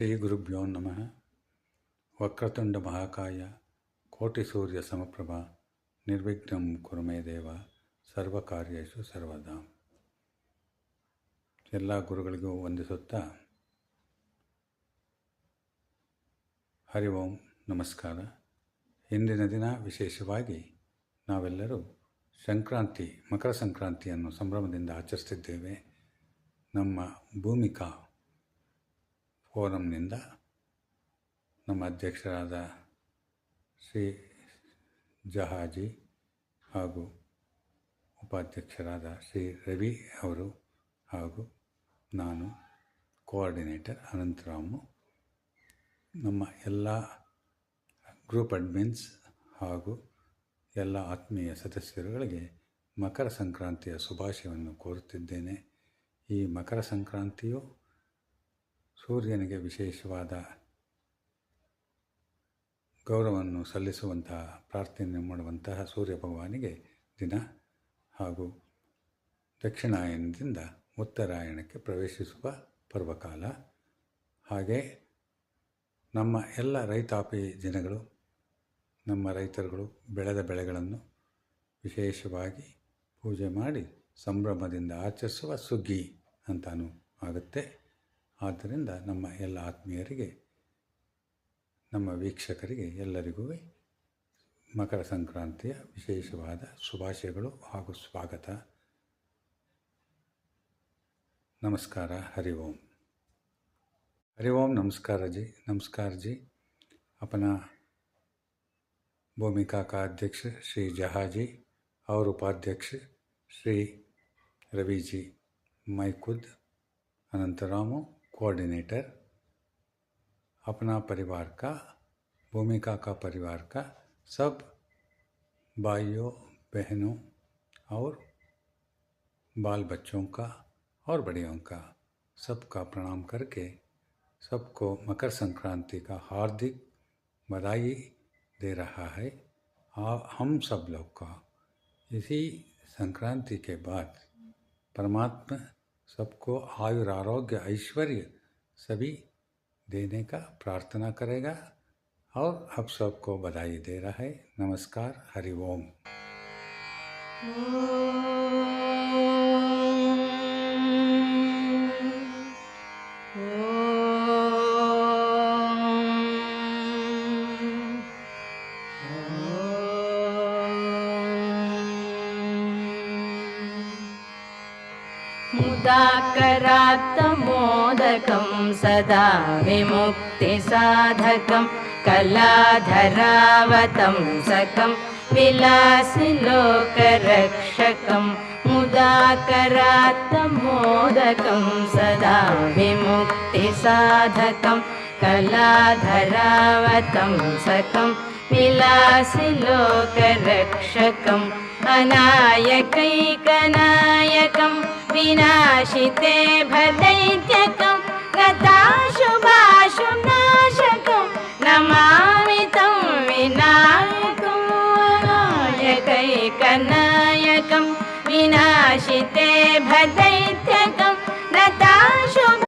ಶ್ರೀ ಗುರುಭ್ಯೋ ನಮಃ. ವಕ್ರತುಂಡ ಮಹಾಕಾಯ, ಕೋಟಿ ಸೂರ್ಯ ಸಮಪ್ರಭ, ನಿರ್ವಿಘ್ನಂ ಕುರುಮೇ ದೇವ, ಸರ್ವಕಾರ್ಯೇಷು ಸರ್ವದಾ. ಎಲ್ಲ ಗುರುಗಳಿಗೂ ವಂದಿಸುತ್ತಾ ಹರಿ ಓಂ ನಮಸ್ಕಾರ. ಇಂದಿನ ದಿನ ವಿಶೇಷವಾಗಿ ನಾವೆಲ್ಲರೂ ಸಂಕ್ರಾಂತಿ, ಮಕರ ಸಂಕ್ರಾಂತಿಯನ್ನು ಸಂಭ್ರಮದಿಂದ ಆಚರಿಸ್ತಿದ್ದೇವೆ ನಮ್ಮ ಭೂಮಿಕಾ ಫೋರಂನಿಂದ ನಮ್ಮ ಅಧ್ಯಕ್ಷರಾದ ಶ್ರೀ ಜಹಾಜಿ ಹಾಗೂ ಉಪಾಧ್ಯಕ್ಷರಾದ ಶ್ರೀ ರವಿ ಅವರು ಹಾಗೂ ನಾನು ಕೋಆರ್ಡಿನೇಟರ್ ಅನಂತರಾಮು. ನಮ್ಮ ಎಲ್ಲ ಗ್ರೂಪ್ ಅಡ್ಮಿನ್ಸ್ ಹಾಗೂ ಎಲ್ಲ ಆತ್ಮೀಯ ಸದಸ್ಯರುಗಳಿಗೆ ಮಕರ ಸಂಕ್ರಾಂತಿಯ ಶುಭಾಶಯವನ್ನು ಕೋರುತ್ತಿದ್ದೇನೆ. ಈ ಮಕರ ಸಂಕ್ರಾಂತಿಯು ಸೂರ್ಯನಿಗೆ ವಿಶೇಷವಾದ ಗೌರವವನ್ನು ಸಲ್ಲಿಸುವಂತಹ ಪ್ರಾರ್ಥನೆ ಮಾಡುವಂತಹ ಸೂರ್ಯ ಭಗವಾನಿಗೆ ದಿನ ಹಾಗೂ ದಕ್ಷಿಣಾಯನದಿಂದ ಉತ್ತರಾಯಣಕ್ಕೆ ಪ್ರವೇಶಿಸುವ ಪರ್ವಕಾಲ. ಹಾಗೆ ನಮ್ಮ ಎಲ್ಲ ರೈತಾಪಿ ಜನಗಳು, ನಮ್ಮ ರೈತರುಗಳು ಬೆಳೆದ ಬೆಳೆಗಳನ್ನು ವಿಶೇಷವಾಗಿ ಪೂಜೆ ಮಾಡಿ ಸಂಭ್ರಮದಿಂದ ಆಚರಿಸುವ ಸುಗ್ಗಿ ಅಂತಾನು ಆಗುತ್ತೆ. ಆದ್ದರಿಂದ ನಮ್ಮ ಎಲ್ಲ ಆತ್ಮೀಯರಿಗೆ ನಮ್ಮ ವೀಕ್ಷಕರಿಗೆ ಎಲ್ಲರಿಗೂ ಮಕರ ಸಂಕ್ರಾಂತಿಯ ವಿಶೇಷವಾದ ಶುಭಾಶಯಗಳು ಹಾಗೂ ಸ್ವಾಗತ ನಮಸ್ಕಾರ ಹರಿ ಓಂ हरि ओम नमस्कार जी नमस्कार जी अपना भूमिका का अध्यक्ष श्री जहा जी और उपाध्यक्ष श्री रवि जी मैं खुद अनंतरामो कोऑर्डिनेटर अपना परिवार का, भूमिका का परिवार का, सब भाइयों, बहनों और बाल बच्चों का और बड़ियों का, सबका प्रणाम करके सबको मकर संक्रांति का हार्दिक बधाई दे रहा है। और हम सब लोग का इसी संक्रांति के बाद परमात्मा सबको आयु आरोग्य ऐश्वर्य सभी देने का प्रार्थना करेगा और अब सबको बधाई दे रहा है। नमस्कार, हरि ओम। मुदाकरात्तमोदकं सदा विमुक्तिसाधकं कलाधरावतं सकं विलासिलोकरक्षकं मुदाकरात्तमोदकं सदा विमुक्तिसाधकं कलाधरावतं सकं विलासिलोकरक्षकम् अनायकैकनायकं विनाशिते भदैत्यकं गताशुभाशुनाशकं न मामितं विनाको यथैकनायकं विनाशिते भदैत्यकम्